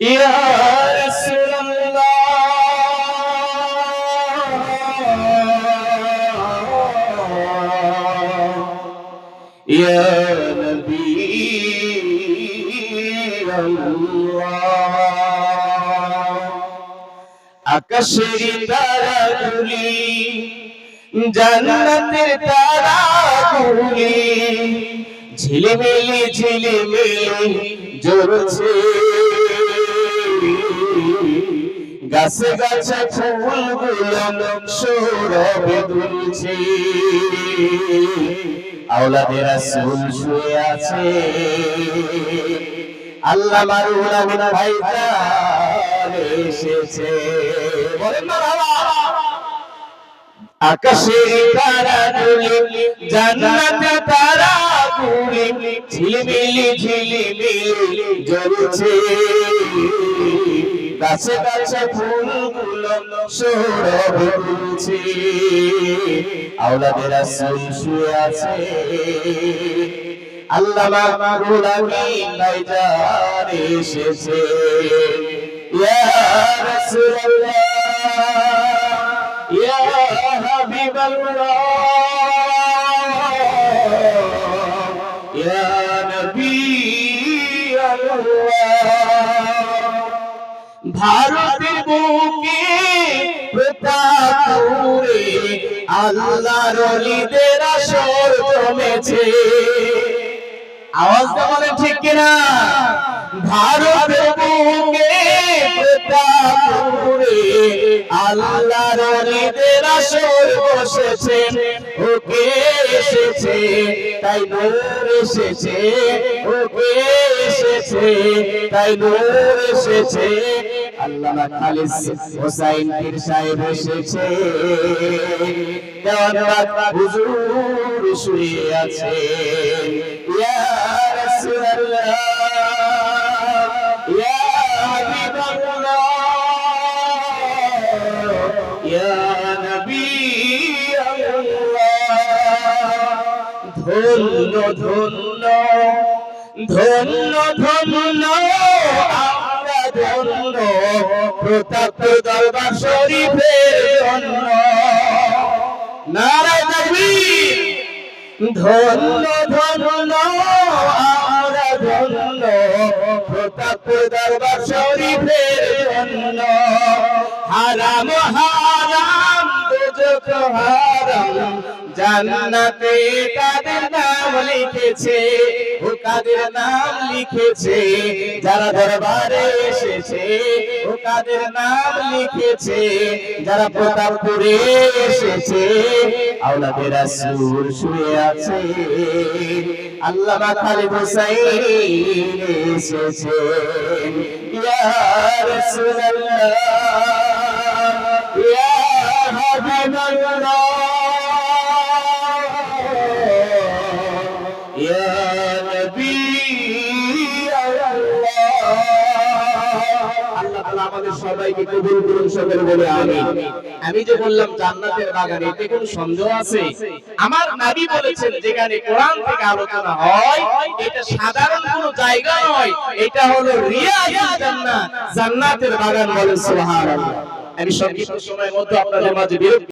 ইয়া রাসূলুল্লাহ ইয়া নবী আকাশের তারাগুলি জান্নাতের তারাগুলি ঝিলিমিলি ঝিলিমিলি জ্বলছে গাছে গাছে ফুলগুলো সৌরভে দুলছে আওলাদের রাসূল শুয়ে আছে। আল্লাহ মারুলা ভাইটা এসেছে। বলেন মারহাবা। আকাশের তারাগুলি, জান্নাতে তারাগুলি, ঝিলিমিলি ঝিলিমিলি জ্বলছে। গাছে গাছে ফুলগুলো সৌরভ দুলছে আওলাদের রাসূল শুয়ে আছে। আল্লামা মারুল আমিন ভাইজান এসেছে। ইয়া রাসূলুল্লাহ يا حبيب الله يا نبي الله ভারতের বুকে প্রতাপুরে আল্লাহর অলিদের আসর জমেছে আওয়াজটা বলেন ঠিক কিনা ভারতের বুকে প্রতাপুরে আল্লাহর অলিদের আসর বসেছে, ওকে এসেছে, তাই নূর এসেছে, ওকে এসেছে, তাই নূর এসেছে। আল্লামা খালিদ হোসাইন পীর সাহেব এসেছে। দেওয়ান হুজুর শুয়ে আছে। ধন্য ধন্য ধন্য ধন্য আমরা ধন্য, প্রতাপ দরবার শরীফের জন্য নারায় তাকবীর ধন্য ধন্য আমরা ধন্য প্রতাপ দরবার শরীফের জন্য হারাম হারাম হারাম জান্নাতে কাদের নাম লিখেছে? ও কাদের নাম লিখেছে? যারা দরবারে এসেছে, ও কাদের নাম লিখেছে? যারা প্রতাপপুরে এসেছে আওলাদের রাসূল শুয়ে আছে। এসেছে। ইয়া ইয়া আমি যে বললাম জান্নাতের বাগান, এতে কোনো সন্দেহ আছে? আমার নবী বলেছেন, যেখানে কোরআন থেকে আলোচনা হয়, এটা সাধারণ কোনো জায়গা নয়। এটা হলো রিয়াজুল জান্নাত, জান্নাতের বাগান বলে সুবহানাল্লাহ। আমি সংক্ষিপ্ত সময়ের মধ্যে আপনাদের মাঝে